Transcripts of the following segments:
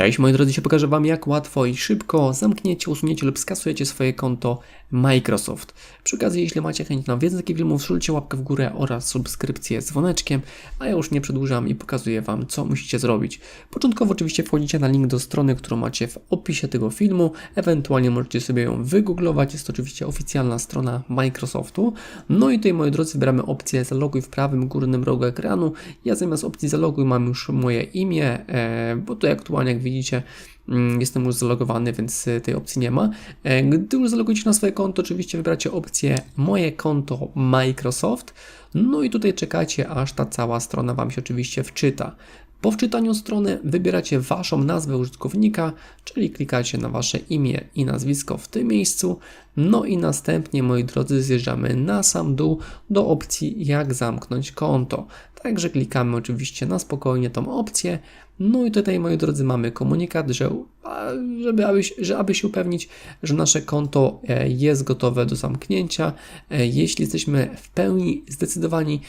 Cześć moi drodzy, dzisiaj pokażę Wam jak łatwo i szybko zamkniecie, usuniecie lub skasujecie swoje konto Microsoft. Przy okazji, jeśli macie chęć na więcej takich filmów, strzelcie łapkę w górę oraz subskrypcję z dzwoneczkiem, a ja już nie przedłużam i pokazuję Wam co musicie zrobić. Początkowo oczywiście wchodzicie na link do strony, którą macie w opisie tego filmu, ewentualnie możecie sobie ją wygooglować, jest to oczywiście oficjalna strona Microsoftu. No i tutaj moi drodzy wybieramy opcję zaloguj w prawym górnym rogu ekranu. Ja zamiast opcji zaloguj mam już moje imię, e, bo tutaj aktualnie jak widzicie mm, jestem już zalogowany, więc e, tej opcji nie ma. E, Gdy już zalogujecie na swoje konto, oczywiście wybracie opcję moje konto Microsoft. No i tutaj czekacie, aż ta cała strona Wam się oczywiście wczyta. Po wczytaniu strony wybieracie Waszą nazwę użytkownika, czyli klikacie na Wasze imię i nazwisko w tym miejscu. No i następnie, moi drodzy, zjeżdżamy na sam dół do opcji jak zamknąć konto. Także klikamy oczywiście na spokojnie tą opcję. No i tutaj, moi drodzy, mamy komunikat, że żeby, aby, że aby się upewnić, że nasze konto e, jest gotowe do zamknięcia. E, Jeśli jesteśmy w pełni zdecydowani,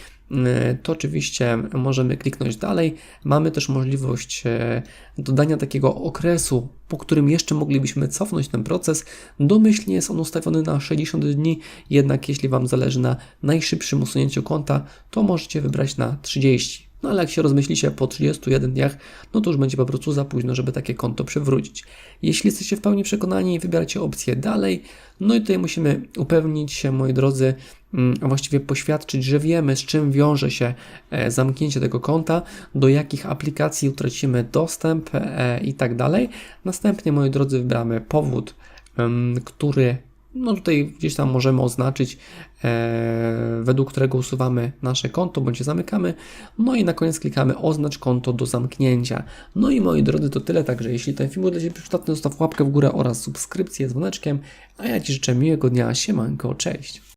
to oczywiście możemy kliknąć dalej. Mamy też możliwość e, dodania takiego okresu, po którym jeszcze moglibyśmy cofnąć ten proces. Domyślnie jest on ustawiony na 60 dni, jednak jeśli Wam zależy na najszybszym usunięciu konta, to możecie wybrać na 30. No ale jak się rozmyślicie po 31 dniach, no to już będzie po prostu za późno, żeby takie konto przywrócić. Jeśli jesteście w pełni przekonani, wybieracie opcję dalej. No i tutaj musimy upewnić się, moi drodzy, mm, a właściwie poświadczyć, że wiemy, z czym wiąże się e, zamknięcie tego konta, do jakich aplikacji utracimy dostęp e, i tak dalej. Następnie, moi drodzy, wybieramy powód, em, który no tutaj gdzieś tam możemy oznaczyć, e, według którego usuwamy nasze konto bądź je zamykamy. No i na koniec klikamy oznacz konto do zamknięcia. No i moi drodzy, to tyle. Także jeśli ten film był dla Ciebie przydatny, zostaw łapkę w górę oraz subskrypcję z dzwoneczkiem. A ja Ci życzę miłego dnia. Siemanko, cześć.